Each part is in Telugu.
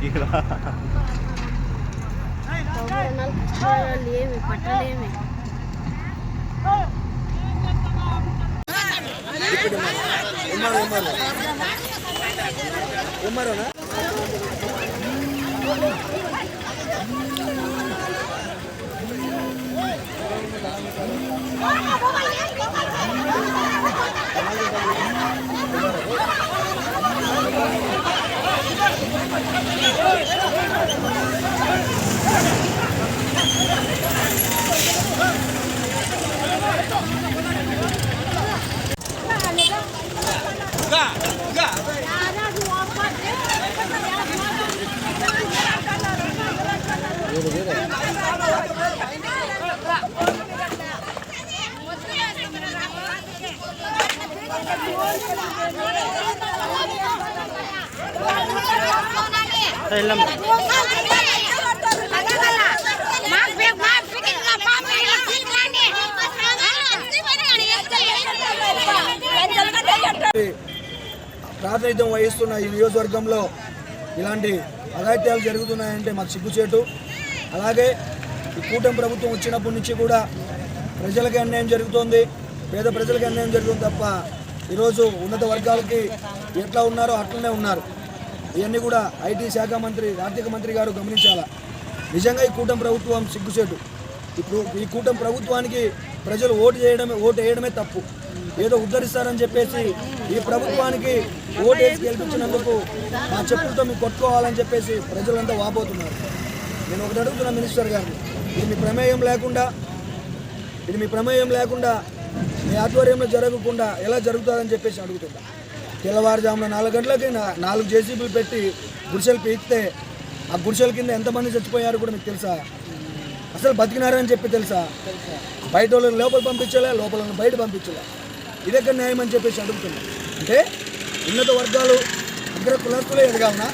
గీరా పౌరాణాలు పుస్తకాలు ఏమి పట్టలేమి ఉమ్మరు ఉమ్మరు ప్రాతినిధ్యం వహిస్తున్న ఈ నియోజకవర్గంలో ఇలాంటి అఘాయిత్యాలు జరుగుతున్నాయంటే మాకు సిగ్గుచేటు. అలాగే ఈ కూటమి ప్రభుత్వం వచ్చినప్పటి నుంచి కూడా ప్రజలకి అన్యాయం జరుగుతోంది. పేద ప్రజలకి అన్యాయం జరుగుతుంది తప్ప ఈరోజు ఉన్నత వర్గాలకి ఎట్లా ఉన్నారో అట్లనే ఉన్నారు. ఇవన్నీ కూడా ఐటీ శాఖ మంత్రి ఆర్థిక మంత్రి గారు గమనించాలా? నిజంగా ఈ కూటమి ప్రభుత్వం సిగ్గుచేటు. ఇప్పుడు ఈ కూటమి ప్రభుత్వానికి ప్రజలు ఓటు చేయడమే ఓటు వేయడమే తప్పు. ఏదో ఉద్ధరిస్తారని చెప్పేసి ఈ ప్రభుత్వానికి ఓటు వేసి గెలిపించినందుకు మా చెప్పులతో మీకు కొట్టుకోవాలని చెప్పేసి ప్రజలంతా వాపోతున్నారు. నేను ఒకటి అడుగుతున్నా మినిస్టర్ గారిని ఇది మీ ప్రమేయం లేకుండా ఇది మీ ప్రమేయం లేకుండా మీ ఆధ్వర్యంలో జరగకుండా ఎలా జరుగుతుందని చెప్పేసి అడుగుతున్నా. తెల్లవారుజామున నాలుగు గంటలకి నాలుగు జేసీబీలు పెట్టి గుడిసెలు పీకితే ఆ గుడిసెల కింద ఎంతమంది చచ్చిపోయారు కూడా మీకు తెలుసా? అసలు బతికినారని చెప్పి తెలుసా? బయట వాళ్ళని లోపల పంపించలే లోపల బయట పంపించలే. ఇది న్యాయం అని చెప్పేసి అడుగుతున్నా. అంటే ఉన్నత వర్గాలు అగ్ర కులస్తులే ఎదగాలనా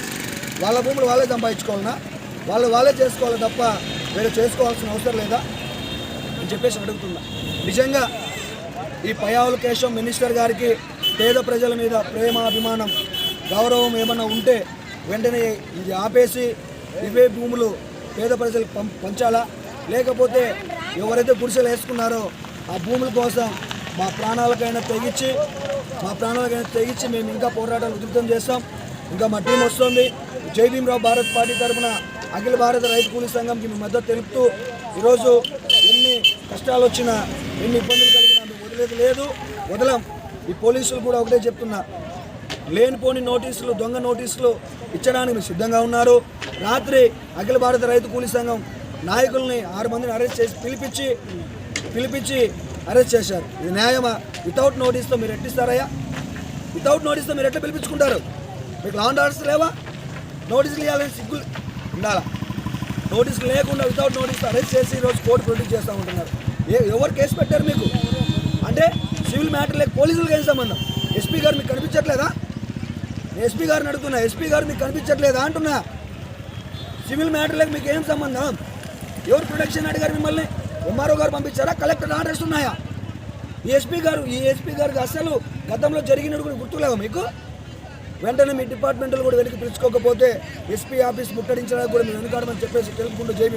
వాళ్ళ భూములు వాళ్ళే సంపాదించుకోవాలనా? వాళ్ళు వాళ్ళే చేసుకోవాలి తప్ప వేరే చేసుకోవాల్సిన అవసరం లేదా? అని చెప్పేసి అడుగుతున్నా. నిజంగా ఈ పయావుల కేశవ్ మినిస్టర్ గారికి పేద ప్రజల మీద ప్రేమ అభిమానం గౌరవం ఏమన్నా ఉంటే వెంటనే ఇది ఆపేసి ఇవే భూములు పేద ప్రజలకు పం పంచాలా? లేకపోతే ఎవరైతే గుడిసెలు వేసుకున్నారో ఆ భూముల కోసం మా ప్రాణాలకైనా తెగించి మా ప్రాణాలకైనా తెగించి మేము ఇంకా పోరాటాలు ఉధృతం చేస్తాం. ఇంకా మా టీం వస్తుంది. జై భీమరావు భారత్ పార్టీ తరఫున అఖిల భారత రైతు కూలీ సంఘంకి మీ మద్దతు తెలుపుతూ ఈరోజు ఎన్ని కష్టాలు వచ్చినా ఎన్ని ఇబ్బందులు కలిగినా మేము వదిలేదు లేదు. వదలం. ఈ పోలీసులు కూడా ఒకటే చెప్తున్నా. లేనిపోని నోటీసులు దొంగ నోటీసులు ఇచ్చడానికి మీరు సిద్ధంగా ఉన్నారు. రాత్రి అఖిల భారత రైతు కూలీ సంఘం నాయకుల్ని ఆరు మందిని అరెస్ట్ చేసి పిలిపించి పిలిపించి అరెస్ట్ చేశారు. ఇది న్యాయమా? వితౌట్ నోటీస్తో మీరు ఎట్టిస్తారయ్యా? వితౌట్ నోటీస్తో మీరు ఎట్లా పిలిపించుకుంటారు? మీకు లాండ్ ఆర్డర్స్ లేవా? నోటీసులు ఇవ్వాలని సిగ్గులు ఉండాలా? నోటీసులు లేకుండా వితౌట్ నోటీస్ అరెస్ట్ చేసి ఈరోజు కోర్టు ప్రొడ్యూస్ చేస్తూ ఉంటున్నారు. ఏ ఎవరు కేసు పెట్టారు మీకు? అంటే సివిల్ మ్యాటర్ లేక పోలీసులకు ఏం సంబంధం. ఎస్పీ గారు మీకు కనిపించట్లేదా? ఎస్పీ గారిని అడుగుతున్నా ఎస్పీ గారు మీకు కనిపించట్లేదా అంటున్నా. సివిల్ మ్యాటర్లకు మీకు ఏం సంబంధం? ఎవరు ప్రొటెక్షన్ అడిగారు మిమ్మల్ని? ఎంఆర్ఓ గారు పంపించారా? కలెక్టర్ ఆర్డర్స్ ఉన్నాయా? ఈ ఎస్పీ గారు ఈ ఎస్పీ గారికి అసలు గతంలో జరిగినట్టు కూడా గుర్తులేవా మీకు? వెంటనే మీ డిపార్ట్మెంట్లు కూడా వెనక్కి పిలుచుకోకపోతే ఎస్పీ ఆఫీస్ ముట్టడించడానికి కూడా మీరు వెనుకాడమని చెప్పేసి తెలుపుకుంటూ జై